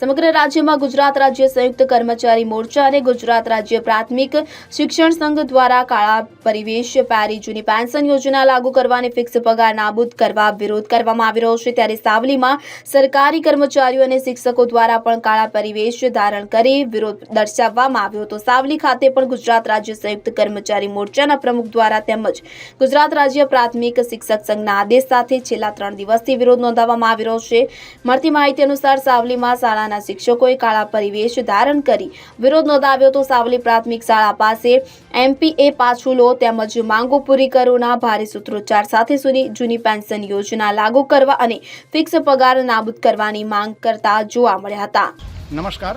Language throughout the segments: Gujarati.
સમગ્ર રાજ્યમાં ગુજરાત રાજ્ય સંયુક્ત કર્મચારી મોરચા અને ગુજરાત રાજ્ય પ્રાથમિક શિક્ષણ સંઘ દ્વારા કાળા પરિવેશ પારી જૂની પેન્શન યોજના લાગુ કરવાની ફિક્સ પગાર નાબૂદ કરવા વિરોધ કરવામાં આવી રહ્યો છે. ત્યારે સાવલીમાં સરકારી કર્મચારીઓ અને શિક્ષકો દ્વારા પણ કાળા પરિવેશ ધારણ કરી વિરોધ દર્શાવવામાં આવ્યો હતો. સાવલી ખાતે પણ ગુજરાત રાજ્ય સંયુક્ત કર્મચારી મોરચાના પ્રમુખ દ્વારા તેમજ ગુજરાત રાજ્ય પ્રાથમિક શિક્ષક સંઘના આદેશ સાથે છેલ્લા ત્રણ દિવસથી વિરોધ નોંધાવવામાં આવી રહ્યો છે. મળતી માહિતી અનુસાર સાવલીમાં શાળાના શિક્ષકોએ કાળા પરિવેશ ધારણ કરી વિરોધ નોંધાવ્યો તો સાવલી પ્રાથમિક શાળા પાસે એમપીએ પાછું લો તેમજ માંગો પૂરી કરોના ભારે સૂત્રોચ્ચાર સાથે સુધી જૂની પેન્શન યોજના લાગુ કરવા અને ફિક્સ પગાર નાબૂદ કરવાની માંગ કરતા જોવા મળ્યા હતા. નમસ્કાર.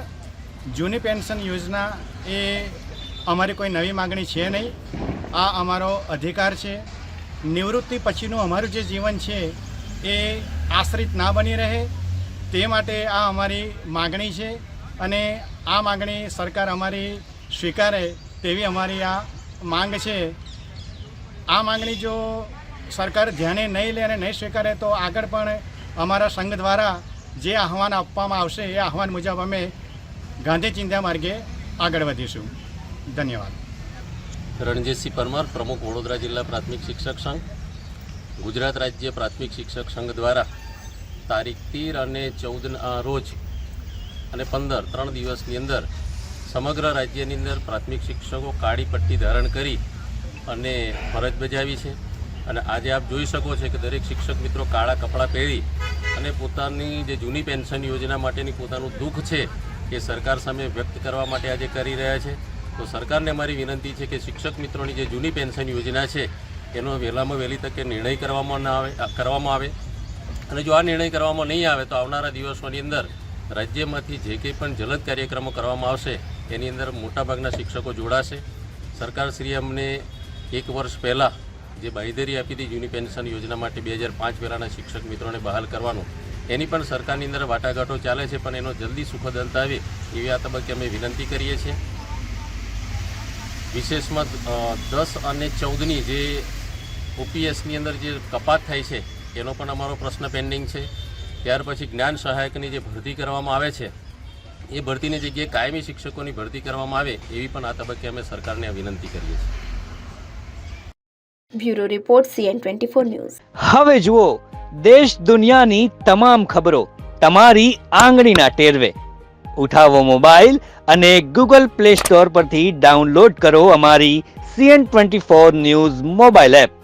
જૂની પેન્શન યોજના એ અમારી કોઈ નવી માગણી છે નહીં. આ અમારો અધિકાર છે. નિવૃત્તિ પછીનું અમારું જે જીવન છે એ આશ્રિત ના બની રહે. તે માટે આ અમારી માગણી છે અને આ માગણી સરકાર અમારી સ્વીકારે તેવી અમારી આ માંગ છે. આ માગણી જો સરકાર ધ્યાને નહીં લે અને નહીં સ્વીકારે તો આગળ પણ અમારા સંઘ દ્વારા જે આહવાન આપવામાં આવશે એ આહવાન મુજબ અમે ગાંધી ચિંધ્યા માર્ગે આગળ વધીશું. ધન્યવાદ. રણજીતસિંહ પરમાર, પ્રમુખ વડોદરા જિલ્લા પ્રાથમિક શિક્ષક સંઘ, ગુજરાત રાજ્ય પ્રાથમિક શિક્ષક સંઘ દ્વારા તારીખ તેર અને ચૌદ રોજ અને પંદર, ત્રણ દિવસની અંદર સમગ્ર રાજ્યની અંદર પ્રાથમિક શિક્ષકો કાળી પટ્ટી ધારણ કરી અને ફરજ બજાવી છે. અને આજે આપ જોઈ શકો છો કે દરેક શિક્ષક મિત્રો કાળા કપડાં પહેરી અને પોતાની જે જૂની પેન્શન યોજના માટેની પોતાનું દુઃખ છે એ સરકાર સામે વ્યક્ત કરવા માટે આજે કરી રહ્યા છે. તો સરકારને મારી વિનંતી છે કે શિક્ષક મિત્રોની જે જૂની પેન્શન યોજના છે, એનો વહેલામાં વહેલી તકે નિર્ણય કરવામાં ના આવે કરવામાં આવે. અને જો આ નિર્ણય કરવામાં નહીં આવે તો આવનારા દિવસોની અંદર રાજ્યમાંથી જે કંઈ પણ જલદ કાર્યક્રમો કરવામાં આવશે, એની અંદર મોટાભાગના શિક્ષકો જોડાશે. સરકારશ્રીએ અમને એક વર્ષ પહેલાં જે બાંયધરી આપી હતી જૂની પેન્શન યોજના માટે બે હજાર પાંચ પહેલાંના શિક્ષક મિત્રોને બહાલ કરવાનું, એની પણ સરકારની અંદર વાટાઘાટો ચાલે છે, પણ એનો જલ્દી સુખદ અંત આવે એવી આ તબક્કે અમે વિનંતી કરીએ છીએ. વિશેષમાં દસ અને ચૌદની જે ઓપીએસની અંદર જે કપાત થાય છે એનો પણ અમારો પ્રશ્ન પેન્ડિંગ છે. ત્યાર પછી જ્ઞાન સહાયકની જે ભરતી કરવામાં આવે છે એ ભરતીની જગ્યાએ કાયમી શિક્ષકોની ભરતી કરવામાં આવે એવી પણ આ તબક્કે અમે સરકારને વિનંતી કરીએ છીએ. Bureau report CN twenty four news. હવે જુઓ દેશ દુનિયાની તમામ ખબરો તમારી આંગળીના ટેરવે. ઉઠાવો મોબાઈલ અને ગૂગલ પ્લે સ્ટોર પરથી ડાઉનલોડ કરો અમારી CN twenty four news mobile app.